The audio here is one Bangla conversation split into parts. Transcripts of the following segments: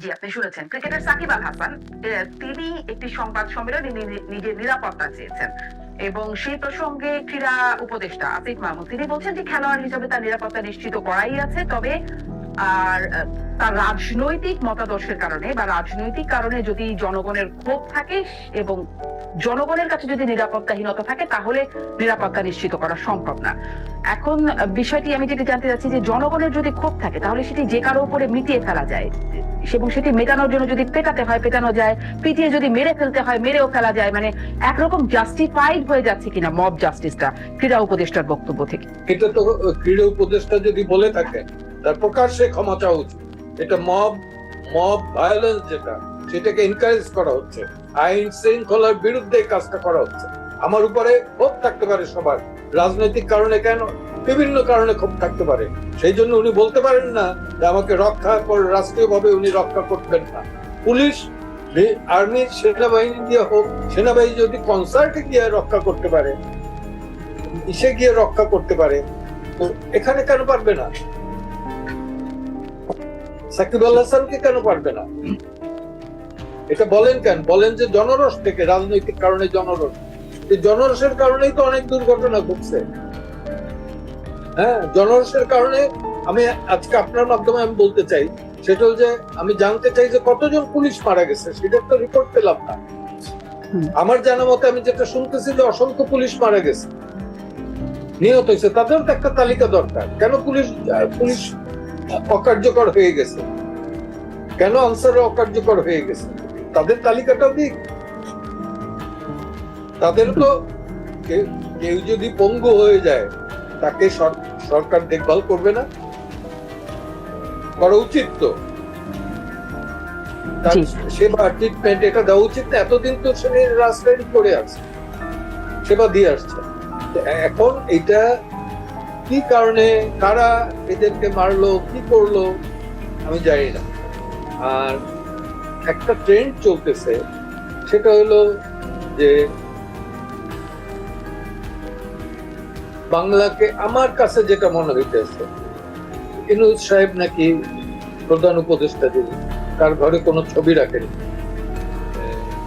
জি, আপনি শুনেছেন। ক্রিকেটের সাকিব আল হাসান তিনি একটি সংবাদ সম্মেলনে নিজের নিরাপত্তা চেয়েছেন। এবং সেই প্রসঙ্গে ক্রীড়া উপদেষ্টা আসিফ মাহমুদ তিনি বলছেন যে খেলোয়াড় হিসেবে তার নিরাপত্তা নিশ্চিত করাই আছে, তবে আর তার রাজনৈতিক মতাদর্শের কারণে বা রাজনৈতিক কারণে যদি জনগণের ক্ষোভ থাকে এবং জনগণের কাছে যদি নিরাপত্তাহীনতা থাকে, তাহলে নিরাপত্তা নিশ্চিত করা সম্ভব না। এখন বিষয়টি আমি যেটি জানতে চাচ্ছি যে জনগণের যদি ক্ষোভ থাকে, তাহলে সেটি যে কারও উপরে মিটিয়ে ফেলা যায় এবং সেটি মেটানোর জন্য যদি পেটাতে হয়, পেটানো যায়, পিটিয়ে যদি মেরে ফেলতে হয়, মেরেও ফেলা যায় মানে একরকম জাস্টিফাইড হয়ে যাচ্ছে কিনা মব জাস্টিসটা ক্রীড়া উপদেষ্টার বক্তব্য থেকে। এটা তো ক্রীড়া উপদেষ্টা যদি বলে থাকে তার প্রকাশ্যে ক্ষমা চাওয়া উচিত এটা মব মব ভায়োলেন্স যেটা, সেটাকে এনকারেজ করা হচ্ছে। আইন শৃঙ্খলার বিরুদ্ধে কাজটা করা হচ্ছে। আমার উপরে ক্ষোভ থাকতে পারে সবার। রাজনৈতিক কারণে কেন? বিভিন্ন কারণে ক্ষোভ থাকতে পারে। সেই জন্য উনি বলতে পারেন না যে আমাকে রক্ষা রাষ্ট্রীয়ভাবে উনি রক্ষা করবেন না। পুলিশ আর্মি, সেনাবাহিনী দিয়ে হোক, সেনাবাহিনী যদি কনসার্টে গিয়ে রক্ষা করতে পারে, ইসে গিয়ে রক্ষা করতে পারে, তো এখানে কেন পারবে না? সাকিব আল হাসানকে কেন পারবে না? এটা বলেন কেন? বলেন যে জনরস থেকে রাজনৈতিক কারণে জনরস এই জনরসের কারণেই তো অনেক দুর্ঘটনা ঘটছে। হ্যাঁ জনরসের কারণে আমি আজকে আপনার মাধ্যমে আমি বলতে চাই সেটা হল যে আমি জানতে চাই যে কতজন পুলিশ মারা গেছে সেটার তো রিপোর্ট পেলাম না। আমার জানা মতে আমি যেটা শুনতেছি যে অসংখ্য পুলিশ মারা গেছে। নিহত হয়েছে তাদের তো একটা তালিকা দরকার। কেন পুলিশ পুলিশ অকার্যকর হয়ে গেছে। কেন আনসার অকার্যকর হয়ে গেছে? তাদের তালিকাটা দিক। তাদের তো কেউ- যদি পঙ্গু হয়ে যায় তাকে সরকার দেখভাল করবে না? করা উচিত তো। সেবা ট্রিটমেন্ট এটা দেওয়া উচিত না। এতদিন তো সে রাস্তায় করে আছে সেবা দিয়ে আসছে। এখন এটা কি কারণে, কারা এদেরকে মারলো, কি করল, আমি জানি না। আর একটা ট্রেন্ড চলতেছে, সেটা হলো যে বাংলাকে আমার কাছে যেটা মনে হইতেছে, ইনুজ সাহেব নাকি প্রধান উপদেষ্টা যিনি, তার ঘরে কোনো ছবি রাখেনি।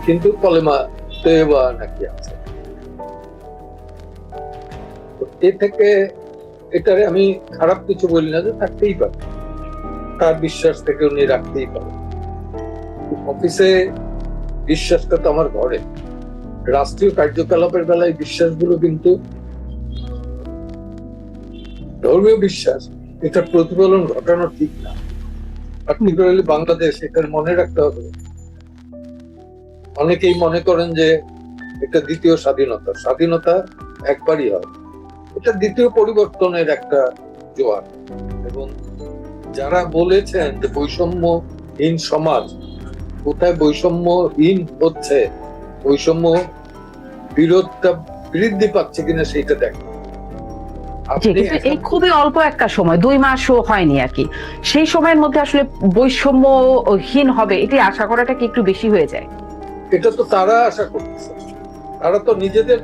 কিন্তু কলেমা তৈবা নাকি আছে। এ থেকে এটারে আমি খারাপ কিছু বলি না যে থাকতেই পারে। তার বিশ্বাস থেকে উনি রাখতেই পারে। অফিসে বিশ্বাসটা তো আমার ঘরে। রাষ্ট্রীয় কার্যকলাপের বেলায় বিশ্বাসগুলো কিন্তু ধর্মীয় বিশ্বাস এটা প্রতিফলন ঘটানো ঠিক না। পার্টিকুলারলি বাংলাদেশ এটা মনে রাখতে হবে। অনেকেই মনে করেন যে এটা দ্বিতীয় স্বাধীনতা। স্বাধীনতা একবারই হয় এটা দ্বিতীয় পরিবর্তনের একটা জোয়ার। এবং যারা বলেছেন যে বৈষম্যহীন সমাজ কোথায় বৈষম্যহীন হচ্ছে বৈষম্য বিরোধটা বৃদ্ধি পাচ্ছে কিনা সেইটা দেখ। এই খুবই অল্প একটা সময় দুই মাসও হয়নি আর কি। সেই সময়ের মধ্যে আসলে বৈষম্যহীন হবে এটি আশা করাটা কি একটু বেশি হয়ে যায়? এটা তো তারা আশা করতেছে। তারা তো নিজেদের